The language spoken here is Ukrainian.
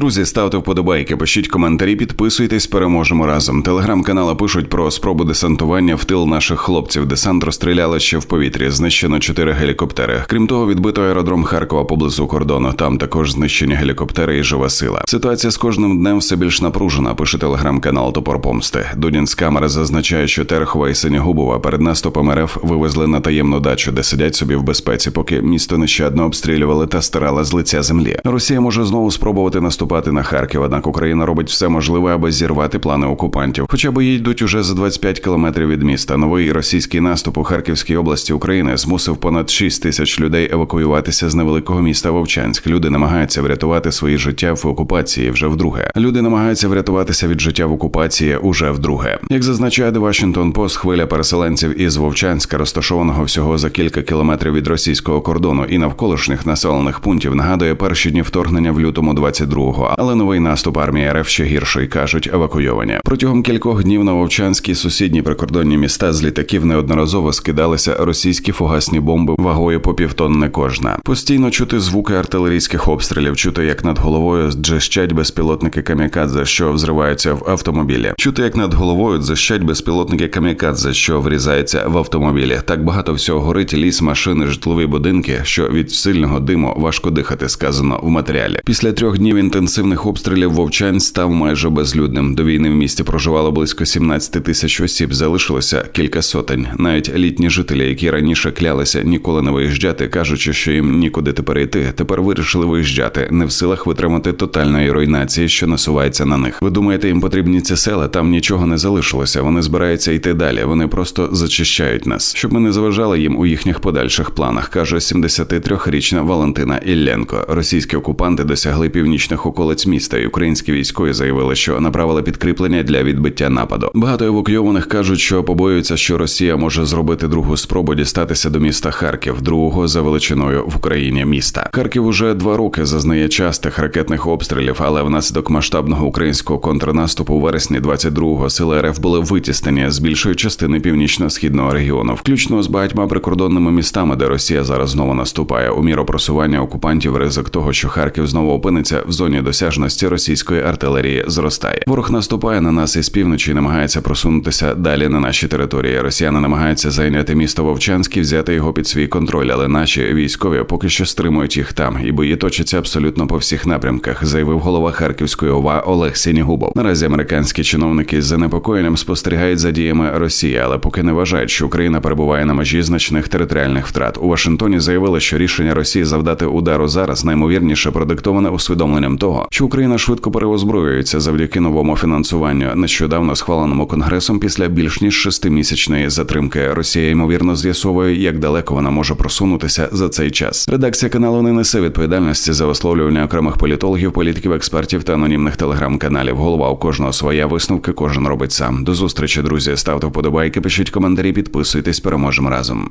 Друзі, ставте вподобайки, пишіть коментарі, підписуйтесь, переможемо разом. Телеграм-канали пишуть про спробу десантування в тил наших хлопців. Десант розстріляли ще в повітрі. Знищено чотири гелікоптери. Крім того, відбито аеродром Харкова поблизу кордону. Там також знищені гелікоптери і жива сила. Ситуація з кожним днем все більш напружена. Пише телеграм-канал Топор Помсти. Дудін з камери зазначає, що Терхова і Синягубова перед наступом РФ вивезли на таємну дачу, де сидять собі в безпеці, поки місто нещадно обстрілювали та стирали з лиця землі. Росія може знову спробувати наступати на Харків, однак Україна робить все можливе, аби зірвати плани окупантів. Хоча бої йдуть уже за 25 кілометрів від міста. Новий російський наступ у Харківській області України змусив понад 6 тисяч людей евакуюватися з невеликого міста Вовчанськ. Люди намагаються врятувати свої життя в окупації вже вдруге. Люди намагаються врятуватися від життя в окупації уже вдруге. Як зазначає The Washington Post, хвиля переселенців із Вовчанська, розташованого всього за кілька кілометрів від російського кордону і навколишніх населених пунктів, нагадує перші дні вторгнення в лютому 22-го. Але новий наступ армії РФ ще гірший, кажуть евакуйовані. Протягом кількох днів на Вовчанській сусідні прикордонні міста з літаків неодноразово скидалися російські фугасні бомби вагою по півтонни кожна. Постійно чути звуки артилерійських обстрілів, чути, як над головою джищать безпілотники камікадзе, що взриваються в автомобілі. Чути, як над головою дзищать безпілотники камікадзе, що врізаються в автомобілі. Так багато всього горить ліс, машини, житлові будинки, що від сильного диму важко дихати, сказано в матеріалі. Після трьох днів інтенсивних обстрілів Вовчань став майже безлюдним. До війни в місті проживало близько 17 тисяч осіб. Залишилося кілька сотень. Навіть літні жителі, які раніше клялися ніколи не виїжджати, кажучи, що їм нікуди тепер йти, тепер вирішили виїжджати, не в силах витримати тотальної руйнації, що насувається на них. Ви думаєте, їм потрібні ці села? Там нічого не залишилося. Вони збираються йти далі. Вони просто зачищають нас, щоб ми не заважали їм у їхніх подальших планах, каже 73-річна Валентина Ілленко. Російські окупанти досягли північних околиць міста, і українські військові заявили, що направили підкріплення для відбиття нападу. Багато евакуйованих кажуть, що побоюються, що Росія може зробити другу спробу дістатися до міста Харків, другого за величиною в Україні міста. Харків уже два роки зазнає частих ракетних обстрілів, але внаслідок масштабного українського контрнаступу у вересні 22-го сили РФ були витіснені з більшої частини північно-східного регіону, включно з багатьма прикордонними містами, де Росія зараз знову наступає у міру просування окупантів. Ризик того, що Харків знову опиниться в зоні досяжності російської артилерії, зростає. Ворог наступає на нас із півночі, і намагається просунутися далі на наші території. Росіяни намагаються зайняти місто Вовчанськ і взяти його під свій контроль, але наші військові поки що стримують їх там, і бої точаться абсолютно по всіх напрямках, заявив голова Харківської ОВА Олег Сінігубов. Наразі американські чиновники з занепокоєнням спостерігають за діями Росії, але поки не вважають, що Україна перебуває на межі значних територіальних втрат. У Вашингтоні заявили, що рішення Росії завдати удару зараз наймовірніше продиктоване усвідомленням що Україна швидко переозброюється завдяки новому фінансуванню, нещодавно схваленому конгресом після більш ніж шестимісячної затримки. Росія ймовірно з'ясовує, як далеко вона може просунутися за цей час. Редакція каналу не несе відповідальності за висловлювання окремих політологів, політиків, експертів та анонімних телеграм-каналів. Голова у кожного своя висновки, кожен робить сам. До зустрічі, друзі. Ставте вподобайки, пишіть коментарі, підписуйтесь, переможемо разом.